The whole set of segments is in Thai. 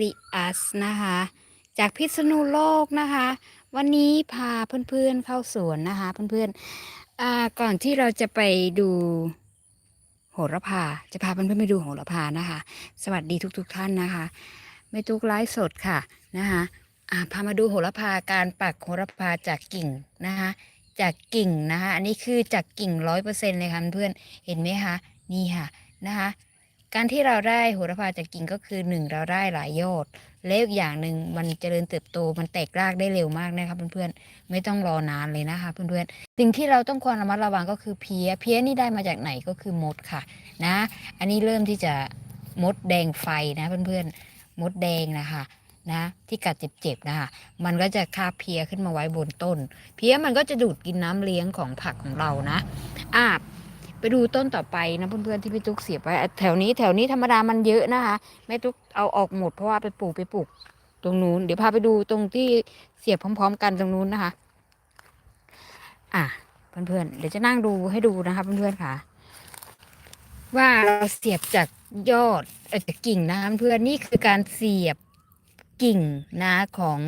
ริอัสนะคะ จากพิษณุโลกนะคะ วันนี้พาเพื่อนๆเข้าสวนนะคะ เพื่อนๆก่อนที่เราจะไปดูโหระพา จะพาเพื่อนๆไปดูโหระพานะคะ สวัสดีทุก ๆ ท่านนะคะแม่ตุกไลฟ์สดค่ะนะคะพามาดูโหระพาการปักโหระพาจากกิ่งนะคะจากกิ่งนะคะ อันนี้คือจากกิ่งร้อยเปอร์เซ็นต์เลยค่ะเพื่อนเห็นไหมคะ นี่ค่ะนะคะ การที่เราได้โหระพาจากกิ่งก็คือหนึ่งเราได้หลายยอดแล้วอีกอย่างหนึ่งมันเจริญเติบโตมันแตกรากได้เร็วมากนะครับเพื่อนๆไม่ต้องรอนานเลยนะคะเพื่อนๆสิ่งที่เราต้องควรระมัดระวังก็คือเพี้ยเพี้ยนี่ได้มาจากไหนก็คือมดค่ะนะ อันนี้เริ่มที่จะมดแดงไฟนะเพื่อนๆมดแดงนะคะนะที่กัดเจ็บๆนะคะมันก็จะคาบเพี้ยขึ้นมาไว้บนต้น เพี้ยมันก็จะดูดกินน้ำเลี้ยงของผักของเรานะอ่า ไปดูต้นต่อไปนะเพื่อนๆที่พี่ตุ๊กเสียบไว้แถวนี้แถวนี้ธรรมดามันเยอะนะคะแม่ตุ๊กเอาออกหมดเพราะว่าไปปลูกไปปลูกตรงนู้นเดี๋ยวพาไปดูตรงที่เสียบพร้อม ๆ กันตรงนู้นนะคะ อะเพื่อนๆเดี๋ยวจะนั่งดูให้ดูนะคะเพื่อนๆค่ะ ว่าเราเสียบจากยอดเอจากกิ่งนะคะเพื่อนนี่คือการเสียบกิ่งนะของ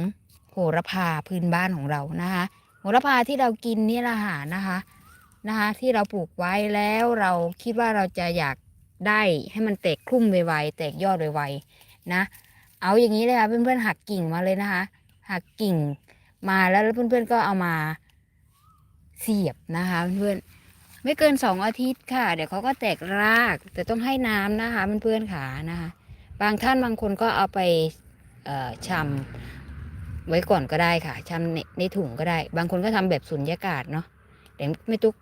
โหระพาพื้นบ้านของเรานะคะโหระพาที่เรากินนี่แหละค่ะนะคะ นะคะที่เราปลูกไว้แล้วเราคิดว่าเราจะอยากได้ให้มันแตกคลุ้มไวๆแตกยอดไวๆนะ เอาอย่างนี้เลยค่ะเพื่อนๆหักกิ่งมาเลยนะคะ หักกิ่งมาแล้วเพื่อนๆก็เอามาเสียบนะคะเพื่อนๆไม่เกินสองอาทิตย์ค่ะ เดี๋ยวเขาก็แตกราก แต่ต้องให้น้ำนะคะเพื่อนๆขานะคะ บางท่านบางคนก็เอาไปเอ่ำไว้ก่อนก็ได้ค่ะชำในในถุงก็ได้ บางคนก็ทำแบบสุญญากาศเนาะแต่ไม่ตุก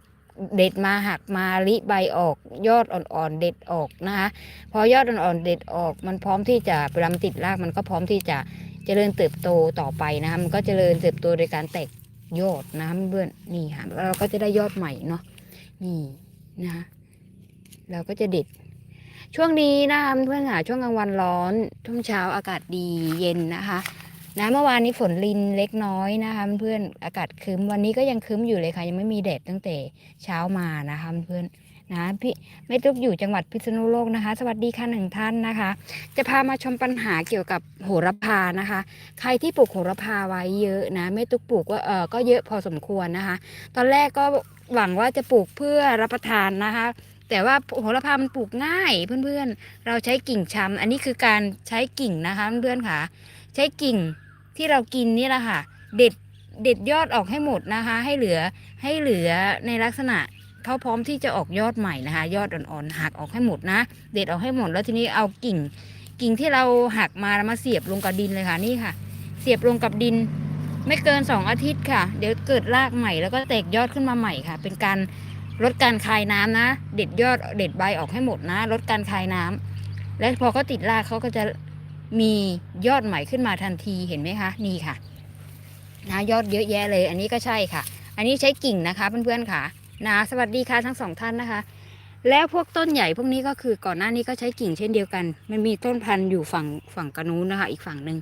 เด็ดมาหักมาลิใบออกยอดอ่อนๆเด็ดออกนะคะพอยอดอ่อนๆเด็ดออก มันพร้อมที่จะเวลามันติดรากมันก็พร้อมที่จะเจริญเติบโตต่อไปนะคะมันก็เจริญเติบโตโดยการแตกยอดนะคะเพื่อนนี่ค่ะแล้วเราก็จะได้ยอดใหม่เนาะนี่นะคะเราก็จะเด็ดช่วงนี้นะคะเพื่อนๆค่ะช่วงกลางวันร้อนช่วงเช้าอากาศดีเย็นนะคะ นะเมื่อวานนี้ฝนลินเล็กน้อยนะคะเพื่อนอากาศครึ้มวันนี้ก็ยังครึ้มอยู่เลยค่ะยังไม่มีแดดตั้งแต่เช้ามานะคะเพื่อนนะพี่แม่ตุ๊กอยู่จังหวัดพิษณุโลกนะคะ สวัสดีค่ะหนึ่งท่านนะคะ จะพามาชมปัญหาเกี่ยวกับโหระพานะคะ ใครที่ปลูกโหระพาไว้เยอะนะแม่ตุ๊กปลูกว่าเออก็เยอะพอสมควรนะคะ ตอนแรกก็หวังว่าจะปลูกเพื่อรับประทานนะคะ แต่ว่าโหระพามันปลูกง่ายเพื่อนๆ เราใช้กิ่งชำอันนี้คือการใช้กิ่งนะคะเพื่อนๆค่ะ ใช้กิ่งที่เรากินนี่แหละค่ะ เด็ดเด็ดยอดออกให้หมดนะคะ ให้เหลือให้เหลือในลักษณะเขาพร้อมที่จะออกยอดใหม่นะคะ ยอดอ่อนๆหักออกให้หมดนะ เด็ดออกให้หมดแล้วทีนี้เอากิ่ง กิ่งที่เราหักมาแล้วมาเสียบลงกับดินเลยค่ะนี่ค่ะ เสียบลงกับดิน ไม่เกินสองอาทิตย์ค่ะ เดี๋ยวเกิดรากใหม่แล้วก็แตกยอดขึ้นมาใหม่ค่ะ เป็นการลดการคายน้ำนะ เด็ดยอดเด็ดใบออกให้หมดนะ ลดการคายน้ำและพอเขาติดรากเขาก็จะ มียอดใหม่ขึ้นมาทันทีเห็นไหมคะ นี่ค่ะนะยอดเยอะแยะเลย อันนี้ก็ใช่ค่ะ อันนี้ใช้กิ่งนะคะเพื่อนๆค่ะนะสวัสดีค่ะทั้งสองท่านนะคะ แล้วพวกต้นใหญ่พวกนี้ก็คือก่อนหน้านี้ก็ใช้กิ่งเช่นเดียวกัน มันมีต้นพันธุ์อยู่ฝั่งฝั่งกระนู้นนะคะ อีกฝั่งหนึ่ง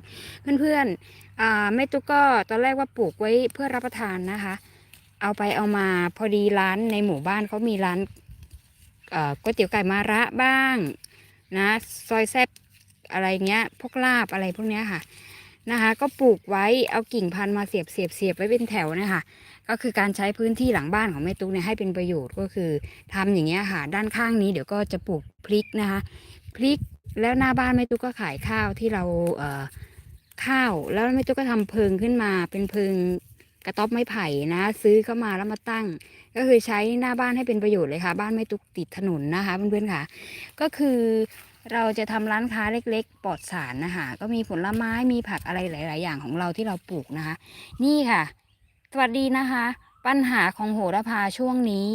เพื่อนๆแม่ตุ๊กก็ตอนแรกว่าปลูกไว้เพื่อรับประทานนะคะ เอาไปเอามาพอดีร้านในหมู่บ้านเขามีร้านก๋วยเตี๋ยวไก่มาระบ้างนะซอยแซบ อะไรเงี้ย พวกลาบอะไรพวกเนี้ยค่ะนะคะ ก็ปลูกไว้เอากิ่งพันธุ์มาเสียบเสียบเสียบไว้เป็นแถวเนี่ยค่ะก็คือการใช้พื้นที่หลังบ้านของแม่ตุ๊กเนี่ยให้เป็นประโยชน์ก็คือทำอย่างเงี้ยค่ะ ด้านข้างนี้เดี๋ยวก็จะปลูกพริกนะคะพริกแล้วหน้าบ้านแม่ตุ๊กก็ขายข้าวที่เราเอ่อข้าว แล้วแม่ตุ๊กก็ทำเพิงขึ้นมาเป็นเพิงกระต๊อบไม้ไผ่นะ ซื้อเข้ามาแล้วมาตั้ง ก็คือใช้หน้าบ้านให้เป็นประโยชน์เลยค่ะ บ้านแม่ตุ๊กติดถนนนะคะเพื่อนๆค่ะ ก็คือ เราจะทำร้านค้าเล็กๆ ปลอดสารนะคะก็มีผลไม้มีผักอะไรหลาย ๆ อย่างของเราที่เราปลูกนะคะ นี่ค่ะ สวัสดีนะคะ ปัญหาของโหระพาช่วงนี้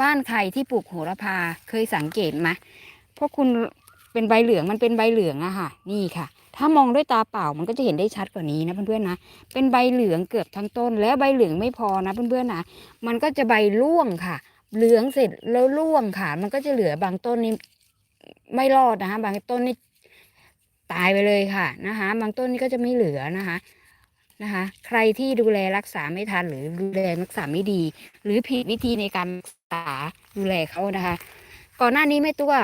บ้านใครที่ปลูกโหระพาเคยสังเกตไหมพวกคุณเป็นใบเหลืองมันเป็นใบเหลืองอะค่ะ นี่ค่ะ ถ้ามองด้วยตาเปล่ามันก็จะเห็นได้ชัดกว่านี้นะเพื่อนๆนะเป็นใบเหลืองเกือบทั้งต้น แล้วใบเหลืองไม่พอนะเพื่อนๆนะมันก็จะใบร่วงค่ะ เหลืองเสร็จแล้วร่วงค่ะ มันก็จะเหลือบางต้นนี่ ไม่รอดนะคะ บางต้นนี่ตายไปเลยค่ะนะคะ บางต้นนี่ก็จะไม่เหลือนะคะนะคะ ใครที่ดูแลรักษาไม่ทันหรือดูแลรักษาไม่ดี หรือผิดวิธีในการรักษาดูแลเขานะคะ ก่อนหน้านี้แม่ตัว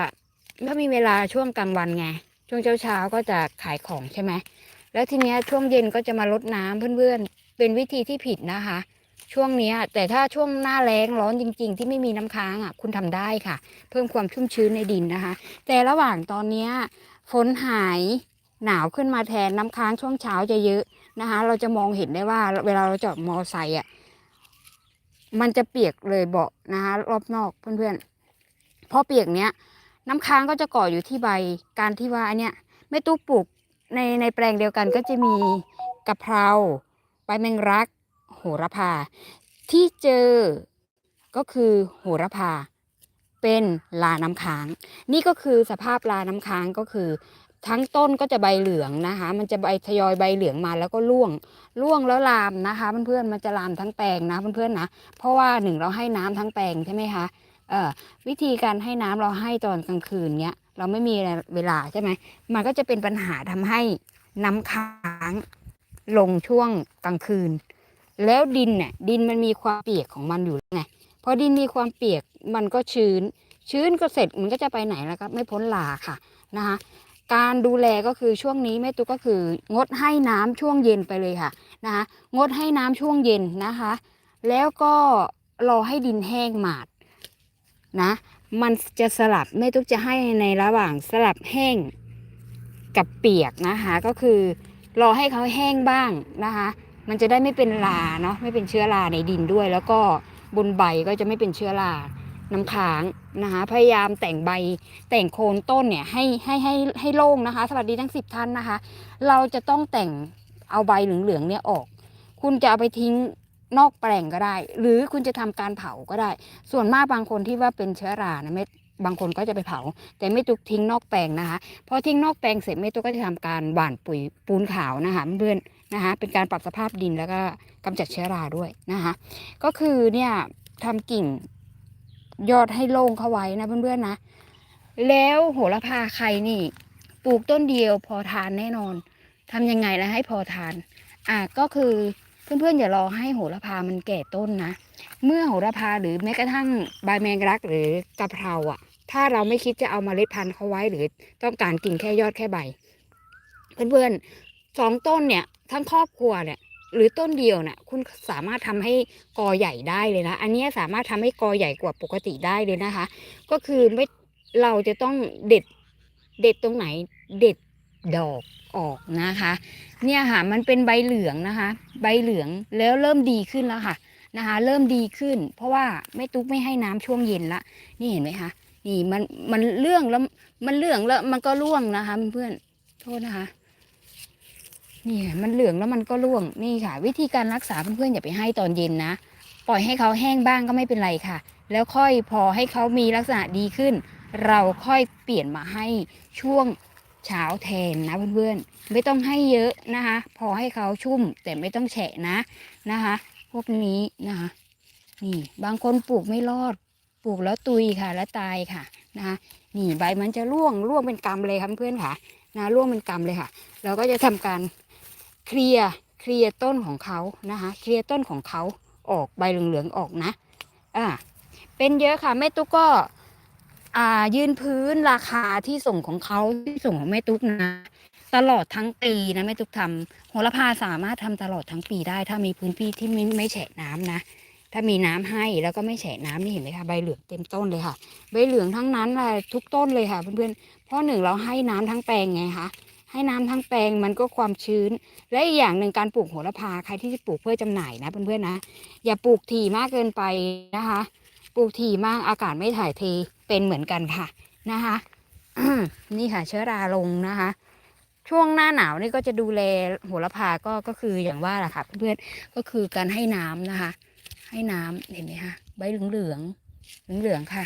ก็มีเวลาช่วงกลางวันไง ช่วงเช้าเช้าก็จะขายของใช่ไหมแล้วทีเนี้ยช่วงเย็นก็จะมารดน้ำเพื่อนๆ เป็นวิธีที่ผิดนะคะ ช่วงนี้แต่ถ้าช่วงหน้าแล้งร้อนจริง ๆ ที่ไม่มีน้ำค้างอะคุณทำได้ค่ะ เพิ่มความชุ่มชื้นในดินนะคะ แต่ระหว่างตอนนี้ฝนหายหนาวขึ้นมาแทนน้ำค้างช่วงเช้าจะเยอะนะคะ เราจะมองเห็นได้ว่าเวลาเราจอดมอไซค์อะมันจะเปียกเลยเบาะนะคะรอบนอกเพื่อนๆพอเปียกเนี้ยน้ำค้างก็จะเกาะอยู่ที่ใบการที่ว่าอันเนี้ยแม่ตู้ปลูกในในแปลงเดียวกันก็จะมีกะเพราใบแมงรัก โหระพา ที่เจอก็คือโหระพา เป็นลาน้ำค้าง นี่ก็คือสภาพลาน้ำค้างก็คือ ทั้งต้นก็จะใบเหลืองนะคะ มันจะใบทยอยใบเหลืองมาแล้วก็ร่วงร่วงแล้วลามนะคะเพื่อนๆมันจะลามทั้งแปลงนะเพื่อนๆนะเพราะว่าหนึ่งเราให้น้ำทั้งแปลงใช่ไหมคะเออวิธีการให้น้ำเราให้ตอนกลางคืนเนี้ยเราไม่มีเวลาใช่ไหมมันก็จะเป็นปัญหาทำให้น้ำค้างลงช่วงกลางคืน แล้วดินเนี่ยดินมันมีความเปียกของมันอยู่ไงพอดินมีความเปียกมันก็ชื้น ชื้นก็เสร็จมันก็จะไปไหนแล้วครับไม่พ้นลาค่ะนะคะการดูแลก็คือช่วงนี้แม่ตุ๊กก็คืองดให้น้ำช่วงเย็นไปเลยค่ะนะคะงดให้น้ำช่วงเย็นนะคะ แล้วก็รอให้ดินแห้งหมาดนะมันจะสลับแม่ตุ๊กจะให้ในระหว่างสลับแห้งกับเปียกนะคะก็คือรอให้เขาแห้งบ้างนะคะ มันจะได้ไม่เป็นลาเนาะไม่เป็นเชื้อราในดินด้วย แล้วก็บนใบก็จะไม่เป็นเชื้อราน้ำค้างนะคะพยายามแต่งใบแต่งโคนต้นเนี่ยให้ให้ให้ให้โล่งนะคะ สวัสดีทั้งสิบท่านนะคะ เราจะต้องแต่งเอาใบเหลืองๆเนี่ยออก คุณจะเอาไปทิ้งนอกแปลงก็ได้ หรือคุณจะทำการเผาก็ได้ ส่วนมากบางคนที่ว่าเป็นเชื้อรานะไม่บางคนก็จะไปเผา แต่ไม่ตุกทิ้งนอกแปลงนะคะพอทิ้งนอกแปลงเสร็จไม่ตุกก็จะทำการหว่านปุ๋ยปูนขาวนะคะเพื่อน นะคะเป็นการปรับสภาพดินแล้วก็กำจัดเชื้อราด้วยนะคะก็คือเนี่ยทำกิ่งยอดให้โล่งเข้าไว้นะเพื่อนๆนะ แล้วโหระพาใครนี่ ปลูกต้นเดียวพอทานแน่นอนทำยังไงแล้วให้พอทาน อะก็คือเพื่อนๆอย่ารอให้โหระพามันแก่ต้นนะ เมื่อโหระพาหรือแม้กระทั่งใบแมงลักหรือกะเพราอะ ถ้าเราไม่คิดจะเอามาเมล็ดพันธุ์เขาไว้หรือต้องการกิ่งแค่ยอดแค่ใบ เพื่อนๆสองต้นเนี่ย ทั้งครอบครัวเนี่ยหรือต้นเดียวน่ะคุณสามารถทำให้กอใหญ่ได้เลยนะ อันนี้สามารถทำให้กอใหญ่กว่าปกติได้เลยนะคะ ก็คือไม่เราจะต้องเด็ดเด็ดตรงไหนเด็ดดอกออกนะคะ เนี่ยค่ะมันเป็นใบเหลืองนะคะ ใบเหลืองแล้วเริ่มดีขึ้นแล้วค่ะนะคะ เริ่มดีขึ้น เพราะว่าแม่ตุ๊กไม่ให้น้ำช่วงเย็นละนี่เห็นไหมคะนี่มันมันเรื่องแล้วมันเหลืองแล้วมันก็ร่วงนะคะเพื่อนโทษนะคะ นี่มันเหลืองแล้วมันก็ร่วงนี่ค่ะ วิธีการรักษาเพื่อนๆอย่าไปให้ตอนเย็นนะ ปล่อยให้เขาแห้งบ้างก็ไม่เป็นไรค่ะ แล้วค่อยพอให้เขามีลักษณะดีขึ้น เราค่อยเปลี่ยนมาให้ช่วงเช้าแทนนะเพื่อนๆ ไม่ต้องให้เยอะนะคะ พอให้เขาชุ่มแต่ไม่ต้องแฉะนะนะคะ พวกนี้นะคะนี่บางคนปลูกไม่รอด ปลูกแล้วตุยค่ะ แล้วตายค่ะนะคะนี่ใบมันจะร่วงร่วงเป็นกำเลยค่ะเพื่อนค่ะนะร่วงเป็นกำเลยค่ะ เราก็จะทำการ เคลียเคลียต้นของเขานะคะ เคลียต้นของเขาออกใบเหลืองๆออกนะอ่าเป็นเยอะค่ะแม่ตุ๊กก็อ่ายืนพื้นราคาที่ส่งของเขาที่ส่งของแม่ตุ๊กนะตลอดทั้งปีนะแม่ตุ๊กทำโหระพาสามารถทำตลอดทั้งปีได้ ถ้ามีพื้นที่ที่ไม่ไม่แฉะน้ำนะถ้ามีน้ำให้แล้วก็ไม่แฉะน้ำนี่เห็นไหมคะใบเหลืองเต็มต้นเลยค่ะ ใบเหลืองทั้งนั้นเลยทุกต้นเลยค่ะเพื่อนๆเพราะหนึ่งเราให้น้ำทั้งแปลงไงคะ ให้น้ำทั้งแปลงมันก็ความชื้น และอีกอย่างหนึ่งการปลูกโหระพาใครที่จะปลูกเพื่อจำหน่ายนะเพื่อนๆนะ อย่าปลูกถี่มากเกินไปนะคะ ปลูกถี่มากอากาศไม่ถ่ายเทเป็นเหมือนกันค่ะนะคะนี่ค่ะเชื้อราลงนะคะ ช่วงหน้าหนาวนี่ก็จะดูแลโหระพาก็ก็คืออย่างว่าแหละค่ะเพื่อนๆก็คือการให้น้ำนะคะ ให้น้ำเห็นไหมคะใบเหลืองเหลืองๆเหลืองๆค่ะ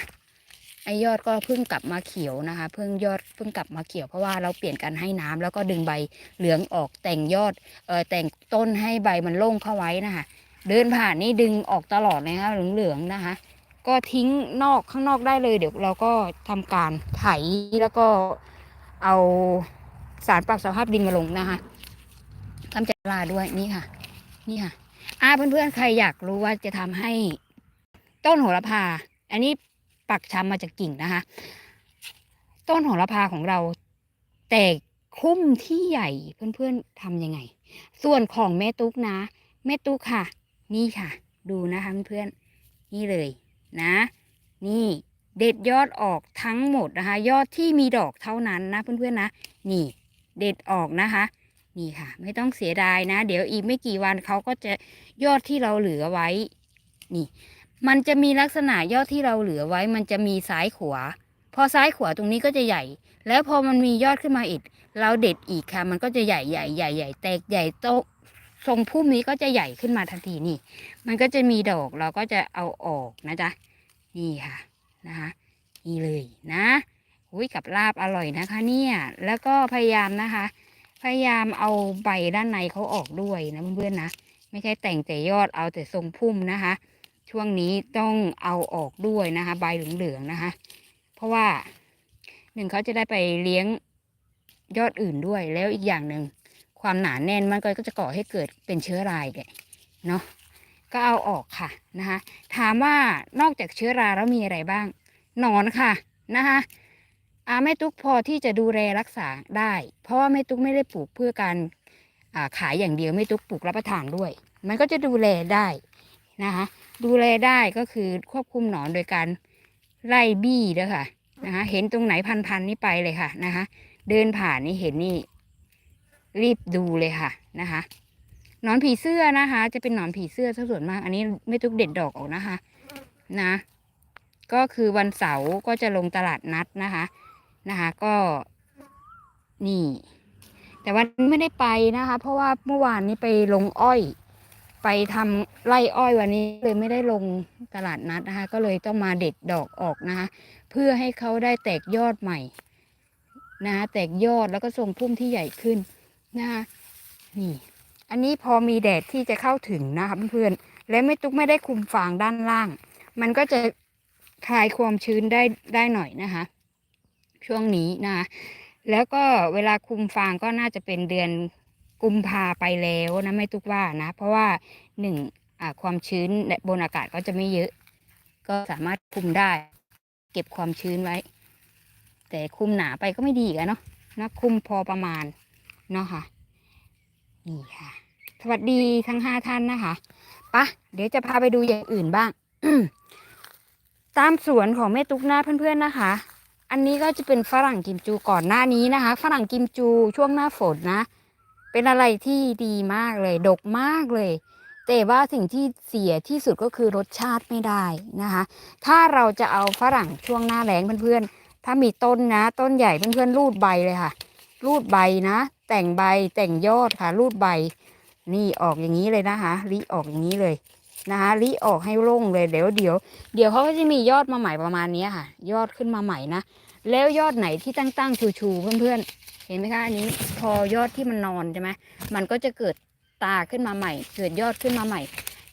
ไอยอดก็เพิ่งกลับมาเขียวนะคะ เพิ่งยอดเพิ่งกลับมาเขียวเพราะว่าเราเปลี่ยนการให้น้ำแล้วก็ดึงใบเหลืองออกแต่งยอดเออแต่งต้นให้ใบมันโล่งเข้าไว้นะคะ เดินผ่านนี่ดึงออกตลอดเลยนะคะเหลืองๆนะคะ ก็ทิ้งนอกข้างนอกได้เลยเดี๋ยวเราก็ทำการไถแล้วก็เอาสารปรับสภาพดินมาลงนะคะทำจากลาด้วยนี่ค่ะ นี่ค่ะอ่าเพื่อนๆใครอยากรู้ว่าจะทำให้ต้นโหระพา อันนี้ ปักชำมาจากกิ่งนะคะ ต้นโหระพาของเราแตกคุ้มที่ใหญ่เพื่อนๆทำยังไง ส่วนของแม่ตุ๊กนะแม่ตุ๊กค่ะ นี่ค่ะ ดูนะคะเพื่อนๆนี่เลยนะ นี่เด็ดยอดออกทั้งหมดนะคะ ยอดที่มีดอกเท่านั้นนะเพื่อนๆนะนี่เด็ดออกนะคะ นี่ค่ะ ไม่ต้องเสียดายนะ เดี๋ยวอีกไม่กี่วันเขาก็จะยอดที่เราเหลือไว้ นี่ มันจะมีลักษณะยอดที่เราเหลือไว้ มันจะมีซ้ายขวา พอซ้ายขวาตรงนี้ก็จะใหญ่ แล้วพอมันมียอดขึ้นมาอีก เราเด็ดอีกค่ะ มันก็จะใหญ่ใหญ่ใหญ่ใหญ่แตกใหญ่โตทรงพุ่มนี้ก็จะใหญ่ขึ้นมาทันทีนี่ มันก็จะมีดอกเราก็จะเอาออกนะจ๊ะ นี่ค่ะนะคะนี่เลยนะอุ้ยกับลาบอร่อยนะคะ เนี่ย แล้วก็พยายามนะคะ พยายามเอาใบด้านในเขาออกด้วยนะเพื่อนๆนะ ไม่ใช่แต่งแต่ยอดเอาแต่ทรงพุ่มนะคะ ช่วงนี้ต้องเอาออกด้วยนะคะ ใบเหลืองๆนะคะ เพราะว่าหนึ่งเขาจะได้ไปเลี้ยงยอดอื่นด้วยแล้วอีกอย่างหนึ่งความหนาแน่นมันก็จะก่อให้เกิดเป็นเชื้อราแกเนาะก็เอาออกค่ะนะคะ ถามว่านอกจากเชื้อราแล้วมีอะไรบ้างหนอนค่ะนะคะอาแม่ตุ๊กพอที่จะดูแลรักษาได้ เพราะว่าแม่ตุ๊กไม่ได้ปลูกเพื่อการขายอย่างเดียวแม่ตุ๊กปลูกรับประทานด้วย มันก็จะดูแลได้นะคะ ดูแลได้ก็คือควบคุมหนอนโดยการไล่บี้เด้อค่ะนะคะ เห็นตรงไหนพันๆนี่ไปเลยค่ะนะคะ เดินผ่านนี่เห็นนี่ รีบดูเลยค่ะนะคะหนอนผีเสื้อนะคะ จะเป็นหนอนผีเสื้อซะส่วนมาก อันนี้ไม่ทุกเด็ดดอกออกนะคะ นะ ก็คือวันเสาร์ก็จะลงตลาดนัดนะคะ นะคะ ก็นี่ แต่วันนี้ไม่ได้ไปนะคะ เพราะว่าเมื่อวานนี้ไปลงอ้อย ไปทำไร่อ้อยวันนี้เลยไม่ได้ลงตลาดนัดนะคะ ก็เลยต้องมาเด็ดดอกออกนะคะเพื่อให้เขาได้แตกยอดใหม่นะคะแตกยอดแล้วก็ทรงพุ่มที่ใหญ่ขึ้นนะคะนี่ อันนี้พอมีแดดที่จะเข้าถึงนะคะเพื่อนๆและไม่ตุกไม่ได้คุมฟางด้านล่าง มันก็จะคลายความชื้นได้ได้หน่อยนะคะ ช่วงนี้นะคะแล้วก็เวลาคุมฟางก็น่าจะเป็นเดือน กุมภาไปแล้วนะไม่ตุกว่านะ เพราะว่าหนึ่งความชื้นบนอากาศก็จะไม่เยอะ ก็สามารถคุมได้ เก็บความชื้นไว้ แต่คุมหนาไปก็ไม่ดีกันเนาะนะคุมพอประมาณเนาะค่ะนี่ค่ะ สวัสดีทั้งห้าท่านนะคะปะเดี๋ยวจะพาไปดูอย่างอื่นบ้าง ตามสวนของแม่ตุ๊กนะเพื่อนๆนะคะ อันนี้ก็จะเป็นฝรั่งกิมจูก่อนหน้านี้นะคะ ฝรั่งกิมจูช่วงหน้าฝนนะ เป็นอะไรที่ดีมากเลย ดกมากเลย แต่ว่าสิ่งที่เสียที่สุดก็คือรสชาติไม่ได้นะคะ ถ้าเราจะเอาฝรั่งช่วงหน้าแล้งเพื่อนๆ ถ้ามีต้นนะ ต้นใหญ่เพื่อนๆรูดใบเลยค่ะ รูดใบนะ แต่งใบแต่งยอดค่ะ รูดใบ นี่ออกอย่างนี้เลยนะคะริออกอย่างนี้เลยนะคะริออกให้โล่งเลยเดี๋ยวเดี๋ยวเดี๋ยวเขาก็จะมียอดมาใหม่ประมาณนี้ค่ะ ยอดขึ้นมาใหม่นะแล้วยอดไหนที่ตั้งตั้งชูชูๆเพื่อนๆ เห็นไหมคะอันนี้พอยอดที่มันนอนใช่ไหมมันก็จะเกิดตาขึ้นมาใหม่ เกิดยอดขึ้นมาใหม่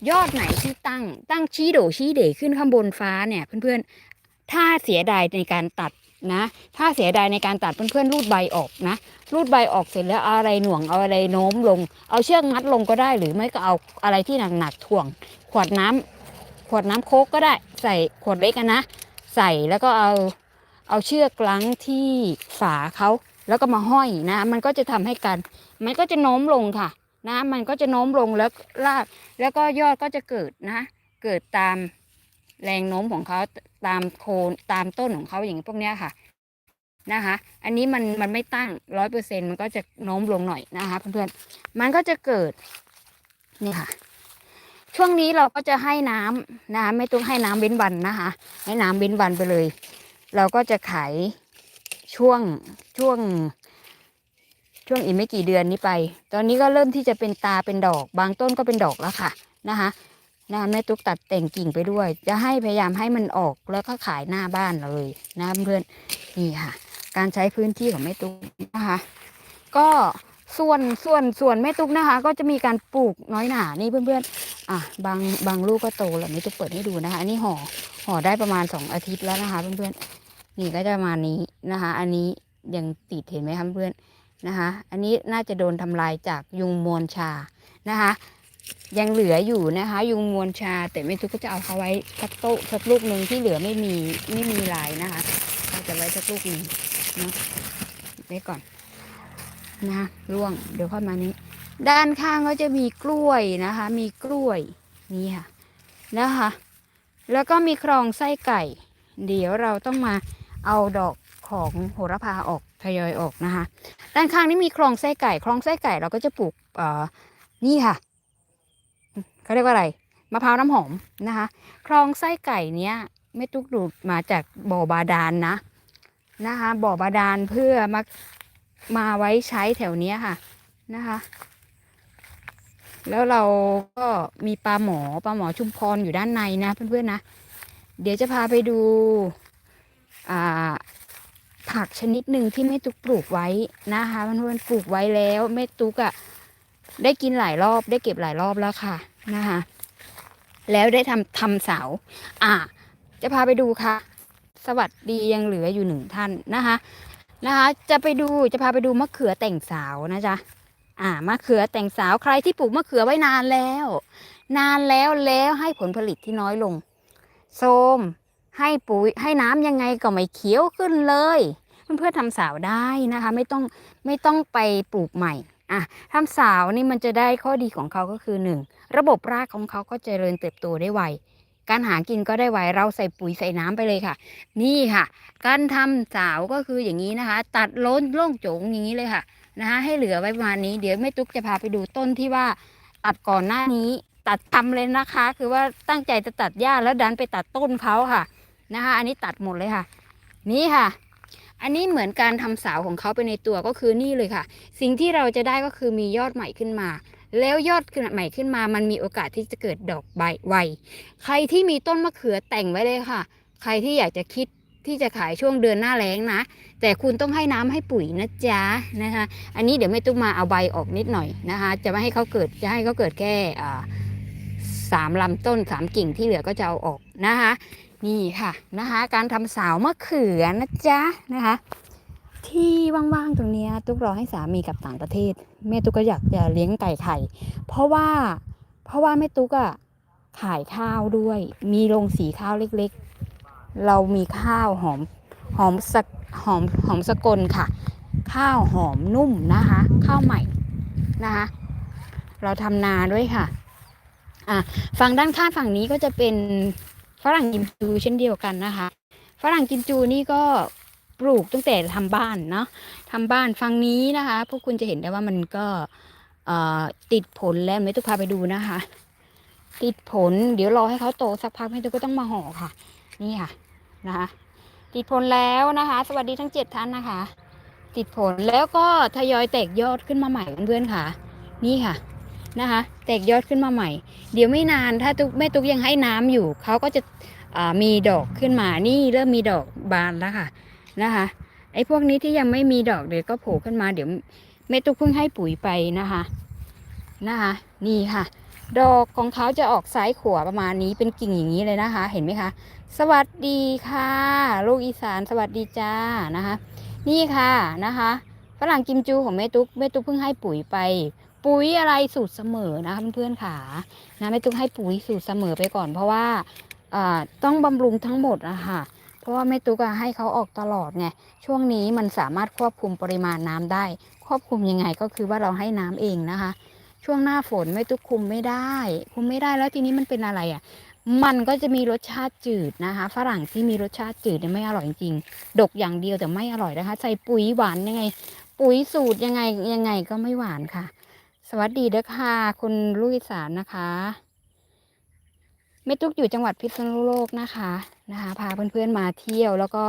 ยอดไหนที่ตั้งตั้งชี้โดชี้เดขึ้นข้างบนฟ้าเนี่ยเพื่อนๆถ้าเสียดายในการตัดนะ ถ้าเสียดายในการตัดเพื่อนๆรูดใบออกนะรูดใบออกเสร็จแล้วเอาอะไรหน่วงเอาอะไรโน้มลง เอาเชือกมัดลงก็ได้ หรือไม่ก็เอาอะไรที่หนักๆถ่วง ขวดน้ำขวดน้ำโคกก็ได้ ใส่ขวดเล็กนะ ใส่แล้วก็เอาเอาเชือกลังที่ฝาเขา แล้วก็มาห้อยนะ มันก็จะทำให้กัน มันก็จะโน้มลงค่ะ นะ มันก็จะโน้มลงแล้วราก แล้วก็ยอดก็จะเกิดนะ เกิดตามแรงโน้มของเขาตามโคนตามต้นของเขาอย่างพวกเนี้ยค่ะนะคะ อันนี้มันมันไม่ตั้งร้อยเปอร์เซ็นมันก็จะโน้มลงหน่อยนะคะเพื่อนๆ มันก็จะเกิดนี่ค่ะ ช่วงนี้เราก็จะให้น้ำนะคะไม่ต้องให้น้ำเว้นวันนะคะ ให้น้ำเว้นวันไปเลย เราก็จะขย ช่วงช่วง ช่วงอีกไม่กี่เดือนนี้ไป ตอนนี้ก็เริ่มที่จะเป็นตาเป็นดอก บางต้นก็เป็นดอกแล้วค่ะนะคะนะคะแม่ตุ๊กตัดแต่งกิ่งไปด้วย จะให้พยายามให้มันออกแล้วก็ขายหน้าบ้านเลยนะเพื่อนนี่ค่ะ การใช้พื้นที่ของแม่ตุ๊กนะคะ ก็ส่วนส่วนส่วนแม่ตุ๊กนะคะ ก็จะมีการปลูกน้อยหนานี่เพื่อนๆอะบางบางลูกก็โตแล้วแม่ตุ๊กเปิดให้ดูนะคะอันนี้ห่อห่อได้ประมาณสองอาทิตย์แล้วนะคะเพื่อนๆ นี่ก็จะประมาณนี้นะคะ อันนี้ยังติดเห็นไหมคะเพื่อนนะคะ อันนี้น่าจะโดนทำลายจากยุงมวลชานะคะ ยังเหลืออยู่นะคะ ยุงมวลชา แต่แม่ตุ๊กก็จะเอาเขาไว้สักโต๊ะสักลูกหนึ่งที่เหลือไม่มีไม่มีลายนะคะเราจะไว้สักลูกหนึ่งนะไว้ก่อนนะร่วงเดี๋ยวค่อยมานี้ ด้านข้างก็จะมีกล้วยนะคะ มีกล้วยนี่ค่ะนะคะ แล้วก็มีครองไส้ไก่ เดี๋ยวเราต้องมา เอาดอกของโหระพาออกทยอยออกนะคะ ด้านข้างนี่มีคลองไส้ไก่ คลองไส้ไก่เราก็จะปลูกเอ่อนี่ค่ะเขาเรียกว่าอะไรมะพร้าวน้ำหอมนะคะ คลองไส้ไก่เนี้ยไม่ตุกดูดมาจากบ่อบาดาลนนะนะคะบ่อบาดาลเพื่อมามาไว้ใช้แถวเนี้ยค่ะนะคะ แล้วเราก็มีปลาหมอปลาหมอชุมพรอยู่ด้านในนะเพื่อนๆนะ เดี๋ยวจะพาไปดู ผักชนิดหนึ่งที่แม่ตุ๊กปลูกไว้นะคะเพื่อนปลูกไว้แล้วแม่ตุ๊กอะได้กินหลายรอบได้เก็บหลายรอบแล้วค่ะนะคะแล้วได้ทำทำเสา อ่าจะพาไปดูค่ะ สวัสดียังเหลืออยู่หนึ่งท่านนะคะนะคะจะไปดูจะพาไปดูมะเขือแต่งสาวนะจ๊ะอ่ามะเขือแต่งสาวใครที่ปลูกมะเขือไว้นานแล้ว นานแล้วแล้วให้ผลผลิตที่น้อยลงโทม ให้ปุ๋ยให้น้ำยังไงก็ไม่เขียวขึ้นเลย เพื่อนๆทำสาวได้นะคะ ไม่ต้องไม่ต้องไปปลูกใหม่อะทำสาวนี่มันจะได้ข้อดีของเขาก็คือหนึ่งระบบรากของเขาก็เจริญเติบโตได้ไวการหากินก็ได้ไวเราใส่ปุ๋ยใส่น้ำไปเลยค่ะ นี่ค่ะ การทำสาวก็คืออย่างนี้นะคะ ตัดล้นโล่งโจงอย่างนี้เลยค่ะนะคะให้เหลือไว้ประมาณนี้เดี๋ยวแม่ตุ๊กจะพาไปดูต้นที่ว่าตัดก่อนหน้านี้ตัดทำเลยนะคะ คือว่าตั้งใจจะตัดหญ้าแล้วดันไปตัดต้นเขาค่ะ นะคะ อันนี้ตัดหมดเลยค่ะ นี่ค่ะ อันนี้เหมือนการทำสาวของเขาไปในตัวก็คือนี่เลยค่ะ สิ่งที่เราจะได้ก็คือมียอดใหม่ขึ้นมา แล้วยอดใหม่ขึ้นมา มันมีโอกาสที่จะเกิดดอกใบไวใครที่มีต้นมะเขือแต่งไว้เลยค่ะ ใครที่อยากจะคิดที่จะขายช่วงเดือนหน้าแล้งนะ แต่คุณต้องให้น้ำให้ปุ๋ยนะจ๊ะนะคะ อันนี้เดี๋ยวแม่ตุ๊กมาเอาใบออกนิดหน่อยนะคะ จะไม่ให้เขาเกิดจะให้เขาเกิดแค่สามลำต้นสามกิ่งที่เหลือก็จะเอาออกนะคะ นี่ค่ะนะคะการทำสาวมะเขือนะจ๊ะนะคะ ที่ว่างๆตรงเนี้ยตุ๊กรอให้สามีกับต่างประเทศ แม่ตุ๊กก็อยากจะเลี้ยงไก่ไข่ เพราะว่าเพราะว่าแม่ตุ๊กอะขายข้าวด้วย มีโรงสีข้าวเล็กๆ เรามีข้าวหอมหอมสกหอมหอมสกลค่ะ ข้าวหอมนุ่มนะคะ ข้าวใหม่นะคะ เราทำนาด้วยค่ะอะฝั่งด้านข้างฝั่งนี้ก็จะเป็น ฝรั่งกิมจูเช่นเดียวกันนะคะ ฝรั่งกิมจูนี่ก็ปลูกตั้งแต่ทำบ้านเนาะทำบ้านฝั่งนี้นะคะ พวกคุณจะเห็นได้ว่ามันก็ติดผลแล้วไม่ต้องพาไปดูนะคะ ติดผลเดี๋ยวรอให้เขาโตสักพักไม่ต้องก็ต้องมาห่อค่ะ นี่ค่ะนะคะติดผลแล้วนะคะ สวัสดีทั้งเจ็ดท่านนะคะ ติดผลแล้วก็ทยอยแตกยอดขึ้นมาใหม่เพื่อนๆค่ะ นี่ค่ะ นะคะ แตกยอดขึ้นมาใหม่ เดี๋ยวไม่นานถ้าตุ๊กแม่ตุ๊กยังให้น้ำอยู่เขาก็จะมีดอกขึ้นมานี่เริ่มมีดอกบานแล้วค่ะนะคะไอ้พวกนี้ที่ยังไม่มีดอกเดี๋ยวก็โผล่ขึ้นมาเดี๋ยวแม่ตุ๊กเพิ่งให้ปุ๋ยไปนะคะนะคะ นี่ค่ะ ดอกของเขาจะออกซ้ายขวาประมาณนี้เป็นกิ่งอย่างนี้เลยนะคะ เห็นไหมคะ สวัสดีค่ะ ลูกอีสานสวัสดีจ้านะคะ นี่ค่ะนะคะฝรั่งกิมจูของแม่ตุ๊กแม่ตุ๊กเพิ่งให้ปุ๋ยไป ปุ๋ยอะไรสูตรเสมอนะคะเพื่อนๆค่ะนะแม่ตุ๊กให้ปุ๋ยสูตรเสมอไปก่อน เพราะว่าต้องบำรุงทั้งหมดนะคะเพราะว่าแม่ตุ๊กให้เขาออกตลอดไงช่วงนี้มันสามารถควบคุมปริมาณน้ำได้ ควบคุมยังไงก็คือว่าเราให้น้ำเองนะคะ ช่วงหน้าฝนแม่ตุ๊กคุมไม่ได้ คุมไม่ได้แล้วทีนี้มันเป็นอะไรอะมันก็จะมีรสชาติจืดนะคะฝรั่งที่มีรสชาติจืดเนี่ยไม่อร่อยจริงดกอย่างเดียวแต่ไม่อร่อยนะคะ ใส่ปุ๋ยหวานยังไง ปุ๋ยสูตรยังไงยังไงก็ไม่หวานค่ะ วัสดีเด้อค่ะ คุณลูกอีสานนะคะแม่ตุ๊กอยู่จังหวัดพิษณุโลกนะคะนะคะ พาเพื่อนๆมาเที่ยวแล้วก็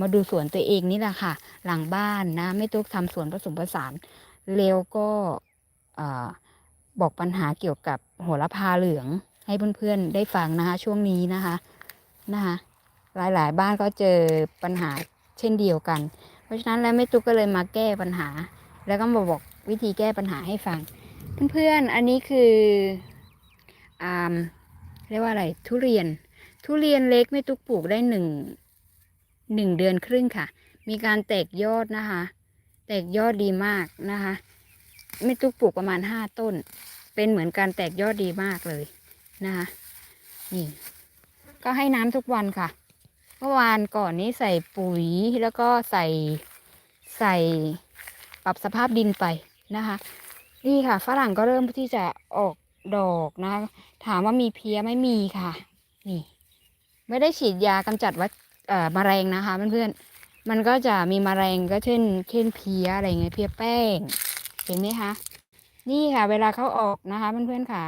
มาดูสวนตัวเองนี่แหละค่ะ หลังบ้านนะแม่ตุ๊กทำสวนผสมผสานเร็วก็อบอกปัญหาเกี่ยวกับโหระพาเหลืองให้เพื่อนๆได้ฟังนะคะ ช่วงนี้นะคะนะคะหลายๆ บ้านก็เจอปัญหาเช่นเดียวกัน เพราะฉะนั้นแล้วแม่ตุ๊กก็เลยมาแก้ปัญหา แล้วก็มาบอก วิธีแก้ปัญหาให้ฟัง เพื่อนๆ อันนี้คืออ่าเรียกว่าอะไร ทุเรียน ทุเรียนเล็กแม่ตุกปลูกได้หนึ่งหนึ่งเดือนครึ่งค่ะ มีการแตกยอดนะคะ แตกยอดดีมากนะคะแม่ตุกปลูกประมาณห้าต้น เป็นเหมือนการแตกยอดดีมากเลยนะคะ นี่ ก็ให้น้ำทุกวันค่ะ เมื่อวานก่อนนี้ใส่ปุ๋ยแล้วก็ใส่ใส่ปรับสภาพดินไป นะคะ นี่ค่ะฝรั่งก็เริ่มที่จะออกดอกนะ ถามว่ามีเพี้ยไม่มีค่ะ นี่ ไม่ได้ฉีดยากำจัดวัชเอ่อแมลงนะคะเพื่อนๆมันก็จะมีแมลงก็เช่นเช่นเพี้ยอะไรเงี้ยเพี้ยแป้ง เห็นไหมคะนี่ค่ะ เวลาเขาออกนะคะเพื่อนๆค่ะ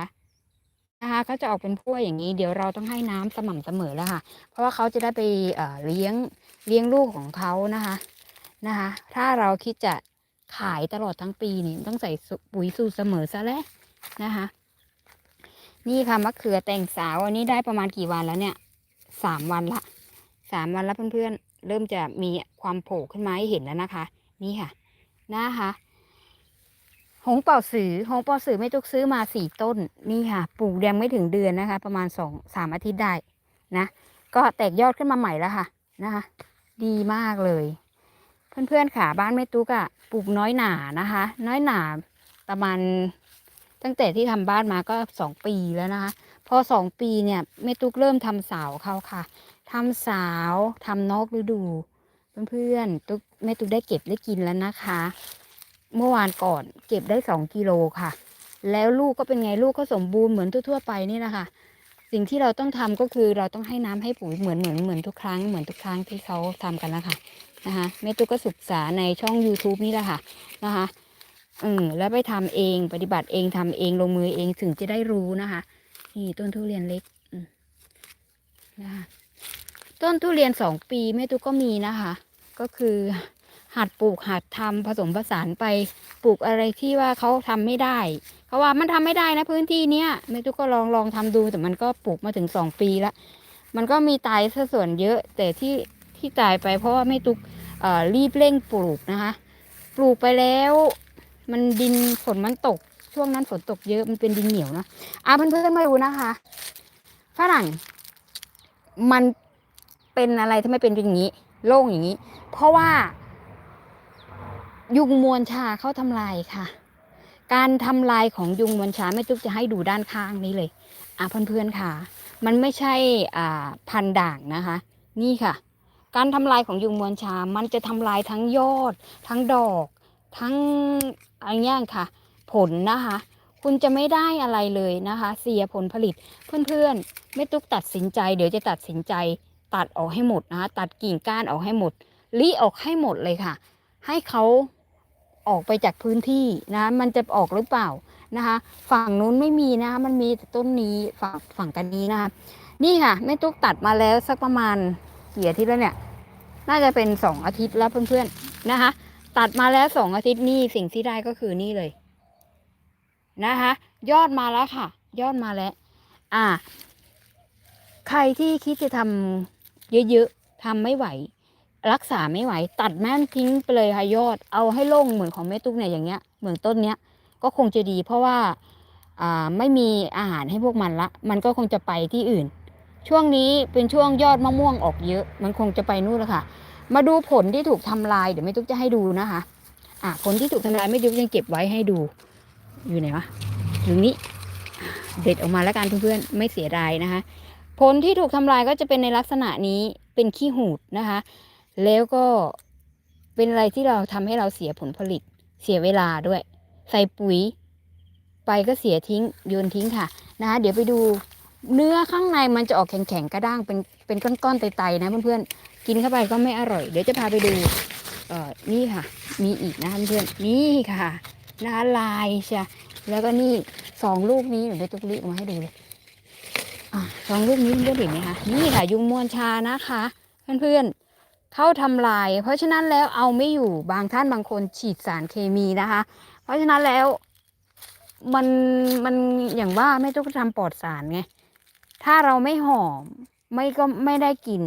นะคะเขาจะออกเป็นพั่วอย่างนี้เดี๋ยวเราต้องให้น้ำสม่ำเสมอแล้วค่ะ เพราะว่าเขาจะได้ไปเอ่อเลี้ยงเลี้ยงลูกของเขานะคะนะคะ ถ้าเราคิดจะ ขายตลอดทั้งปีนี่ต้องใส่ปุ๋ยสูตรเสมอซะแล้วนะคะ นี่ค่ะมะเขือแต่งสาวอันนี้ได้ประมาณกี่วันแล้วเนี่ยสามวันละสามวันแล้วเพื่อนๆ เริ่มจะมีความโผล่ขึ้นมาให้เห็นแล้วนะคะ นี่ค่ะนะคะหงเป่าสือหงเป่าสือไม่ตุกซื้อมาสี่ต้นนี่ค่ะปลูกยังไม่ถึงเดือนนะคะ ประมาณสองสามอาทิตย์ได้นะ ก็แตกยอดขึ้นมาใหม่แล้วค่ะนะคะ ดีมากเลย เพื่อนๆค่ะบ้านแม่ตุ๊กอะปลูกน้อยหนานะคะ น้อยหนาประมาณตั้งแต่ที่ทำบ้านมาก็สองปีแล้วนะคะ พอสองปีเนี่ยแม่ตุ๊กเริ่มทำสาวเขาค่ะทำสาวทำนอกฤดูเพื่อนๆตุ๊กแม่ตุ๊กได้เก็บได้กินแล้วนะคะ เมื่อวานก่อนเก็บได้สองกิโลค่ะ แล้วลูกก็เป็นไงลูกก็สมบูรณ์เหมือนทั่วๆไปนี่แหละค่ะ สิ่งที่เราต้องทำก็คือเราต้องให้น้ำให้ปุ๋ยเหมือนเหมือนเหมือนทุกครั้งเหมือนทุกครั้งที่เขาทำกันนะคะ นะคะแม่ตุ๊กก็ศึกษาในช่อง YouTube นี่แหละค่ะนะคะอืมแล้วไปทำเองปฏิบัติเองทำเองลงมือเองถึงจะได้รู้นะคะนี่ต้นทุเรียนเล็กอืนะคะต้นทุเรียนสองปีแม่ตุ๊กก็มีนะคะ ก็คือหัดปลูกหัดทำผสมผสานไปปลูกอะไรที่ว่าเขาทำไม่ได้เขาว่ามันทำไม่ได้นะพื้นที่เนี้ยแม่ตุ๊กก็ลองลองทำดูแต่มันก็ปลูกมาถึงสองปีล้วมันก็มีตายส่วนเยอะแต่ที่ ที่ตายไป เพราะว่าแม่ตุ๊กรีบเร่งปลูกนะคะ ปลูกไปแล้ว มันดินฝนมันตก ช่วงนั้นฝนตกเยอะมันเป็นดินเหนียวเนอะอะเพื่อนๆมาดูนะคะฝรั่งมันเป็นอะไรทำไมเป็นอย่างนี้ โล่งอย่างนี้ เพราะว่า ยุงมวลชาเข้าทำลายค่ะ การทำลายของยุงมวลชาไม่ตุ๊กจะให้ดูด้านข้างนี้เลย อะเพื่อนๆค่ะ มันไม่ใช่อ่าพันด่างนะคะ นี่ค่ะ การทำลายของยุงมวลชา มันจะทำลายทั้งยอด ทั้งดอก ทั้งอะไรเงี้ยค่ะ ผลนะคะ คุณจะไม่ได้อะไรเลยนะคะ เสียผลผลิต เพื่อนๆ ไม่ตุ๊กตัดสินใจ เดี๋ยวจะตัดสินใจ ตัดออกให้หมดนะคะ ตัดกิ่งก้านออกให้หมดรีออกให้หมดเลยค่ะ ให้เขาออกไปจากพื้นที่นะ มันจะออกหรือเปล่านะคะ ฝั่งนู้นไม่มีนะคะมันมีแต่ต้นนี้ฝั่งฝั่งกันนี้นะคะ นี่ค่ะแม่ตุ๊กตัดมาแล้วสักประมาณ กี่อาทิตย์แล้วเนี่ย น่าจะเป็นสองอาทิตย์แล้วเพื่อนๆนะคะ ตัดมาแล้วสองอาทิตย์นี่สิ่งที่ได้ก็คือนี่เลยนะคะ ยอดมาแล้วค่ะ ยอดมาแล้ว อ่า ใครที่คิดจะทำเยอะๆทำไม่ไหว รักษาไม่ไหว ตัดแม่นทิ้งไปเลยค่ะยอด เอาให้โล่งเหมือนของแม่ตุ๊กเนี่ยอย่างเงี้ยเหมือนต้นเนี้ยก็คงจะดีเพราะว่าอ่าไม่มีอาหารให้พวกมันละ มันก็คงจะไปที่อื่น ช่วงนี้เป็นช่วงยอดมะม่วงออกเยอะ มันคงจะไปนู่นแล้วค่ะ มาดูผลที่ถูกทำลายเดี๋ยวแม่ตุ๊กจะให้ดูนะคะอะผลที่ถูกทำลายแม่ตุ๊กยังเก็บไว้ให้ดู อยู่ไหนวะอยู่นี้เด็ดออกมาแล้วกันเพื่อนๆไม่เสียดายนะคะ ผลที่ถูกทำลายก็จะเป็นในลักษณะนี้เป็นขี้หูดนะคะ แล้วก็เป็นอะไรที่เราทำให้เราเสียผลผลิต เสียเวลาด้วย ใส่ปุ๋ย ไปก็เสียทิ้งโยนทิ้งค่ะนะคะเดี๋ยวไปดู เนื้อข้างในมันจะออกแข็งๆกระด้างเป็นเป็นก้อนๆไตๆนะเพื่อนๆกินเข้าไปก็ไม่อร่อย เดี๋ยวจะพาไปดูเอ่อนี่ค่ะ มีอีกนะเพื่อนๆนี่ค่ะนะคะลายใช่แล้วก็นี่สองลูกนี้เดี๋ยวไปตุกลิมาให้ดูเลยอะสองลูกนี้เพื่อนเห็นไหมคะนี่ค่ะ ยุงมวลชานะคะ เพื่อนๆเข้าทำลาย เพราะฉะนั้นแล้วเอาไม่อยู่บางท่านบางคนฉีดสารเคมีนะคะ เพราะฉะนั้นแล้วมันมันอย่างว่าไม่ต้องทำปลอดสารไง ถ้าเราไม่หอมไม่ก็ไม่ได้กิน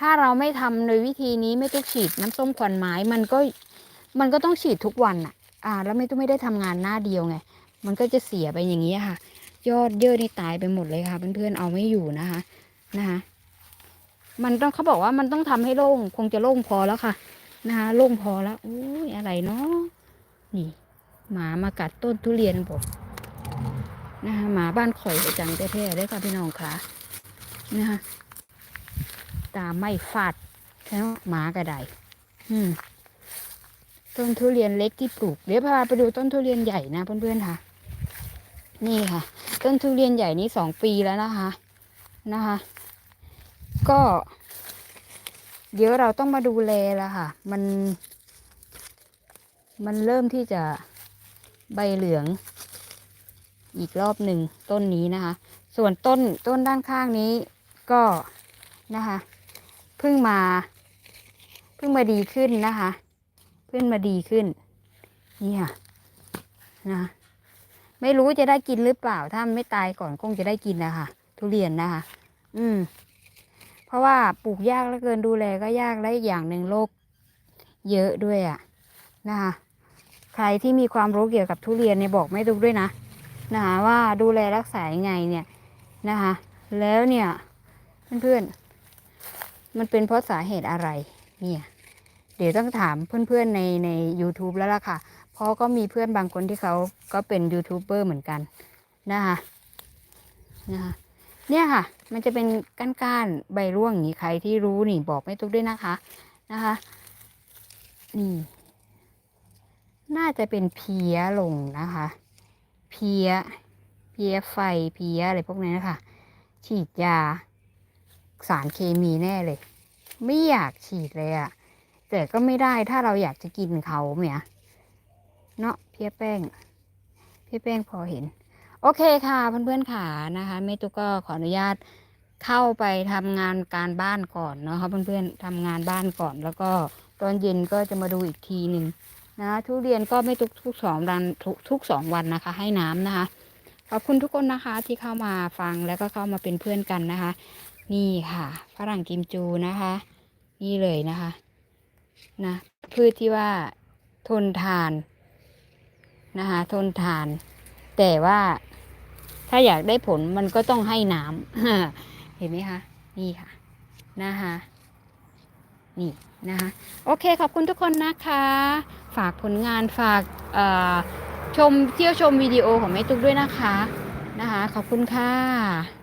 ถ้าเราไม่ทำโดยวิธีนี้ไม่ต้องฉีดน้ำส้มควันไม้ มันก็มันก็ต้องฉีดทุกวันอะ อ่า แล้วไม่ต้องไม่ได้ทำงานหน้าเดียวไง มันก็จะเสียไปอย่างนี้ค่ะ ยอดเยอะนี่ตายไปหมดเลยค่ะเพื่อนๆเอาไม่อยู่นะคะ นะคะ มันต้องเขาบอกว่ามันต้องทำให้โล่งคงจะโล่งพอแล้วค่ะ นะคะโล่งพอแล้วอุ้ยอะไรเนาะนี่ หมามากัดต้นทุเรียนผม นะคะหมาบ้านข่อยจังแท้ๆเลยค่ะพี่น้องค่ะนะคะตาไม่ฟาดใช่ไหมหมากระไดอืมต้นทุเรียนเล็กที่ปลูก เดี๋ยวพาไปดูต้นทุเรียนใหญ่นะเพื่อนๆค่ะ นี่ค่ะ ต้นทุเรียนใหญ่นี้สองปีแล้วนะคะนะคะ ก็เดี๋ยวเราต้องมาดูแลแล้วค่ะ มัน มันเริ่มที่จะใบเหลือง อีกรอบหนึ่งต้นนี้นะคะ ส่วนต้นต้นด้านข้างนี้ก็นะคะเพิ่งมาเพิ่งมาดีขึ้นนะคะเพิ่งมาดีขึ้นนี่ค่ะนะไม่รู้จะได้กินหรือเปล่า ถ้าไม่ตายก่อนคงจะได้กินนะคะทุเรียนนะคะ อืม เพราะว่าปลูกยากเหลือเกินดูแลก็ยากและอีกอย่างหนึ่งโรคเยอะด้วยอะ่ะนะคะ ใครที่มีความรู้เกี่ยวกับทุเรียนเนี่ยบอกไม่ถูกด้วยนะ นะคะว่าดูแลรักษายังไงเนี่ยนะคะแล้วเนี่ยเพื่อนๆมันเป็นเพราะสาเหตุอะไรเนี่ยเดี๋ยวต้องถามเพื่อนๆในใน YouTube แล้วล่ะค่ะ เพราะก็มีเพื่อนบางคนที่เขาก็เป็นยูทูบเบอร์เหมือนกันนะคะนะคะเนี่ยค่ะ มันจะเป็นก้านๆใบร่วงอย่างนี้ใครที่รู้นี่บอกไม่ถูกด้วยนะคะนะคะนี่น่าจะเป็นเพี้ยลงนะคะ เพี้ย เพี้ยไฟเพี้ยอะไรพวกนี้นะคะ ฉีดยา สารเคมีแน่เลย ไม่อยากฉีดเลยอะแต่ก็ไม่ได้ถ้าเราอยากจะกินเขาเนี่ยเนาะเพี้ยแป้ง เพี้ยแป้งพอเห็น โอเคค่ะเพื่อนๆค่ะนะคะแม่ตุ๊กก็ขออนุญาตเข้าไปทำงานการบ้านก่อนเนาะค่ะเพื่อนๆทำงานบ้านก่อน แล้วก็ตอนเย็นก็จะมาดูอีกทีหนึ่ง นะ ทุเรียนก็ไม่ทุกทุกสองวันทุกทุกสองวันนะคะ ให้น้ำนะคะ ขอบคุณทุกคนนะคะที่เข้ามาฟังแล้วก็เข้ามาเป็นเพื่อนกันนะคะ นี่ค่ะ ฝรั่งกิมจูนะคะ นี่เลยนะคะนะพืชที่ว่าทนทานนะคะ ทนทาน แต่ว่าถ้าอยากได้ผลมันก็ต้องให้น้ำเห็นไหมคะ นี่ค่ะ นะคะ นี่นะคะ โอเค ขอบคุณทุกคนนะคะ ฝากผลงานฝากชมเที่ยวชมวิดีโอของแม่ตุ๊กด้วยนะคะนะคะ ขอบคุณค่ะ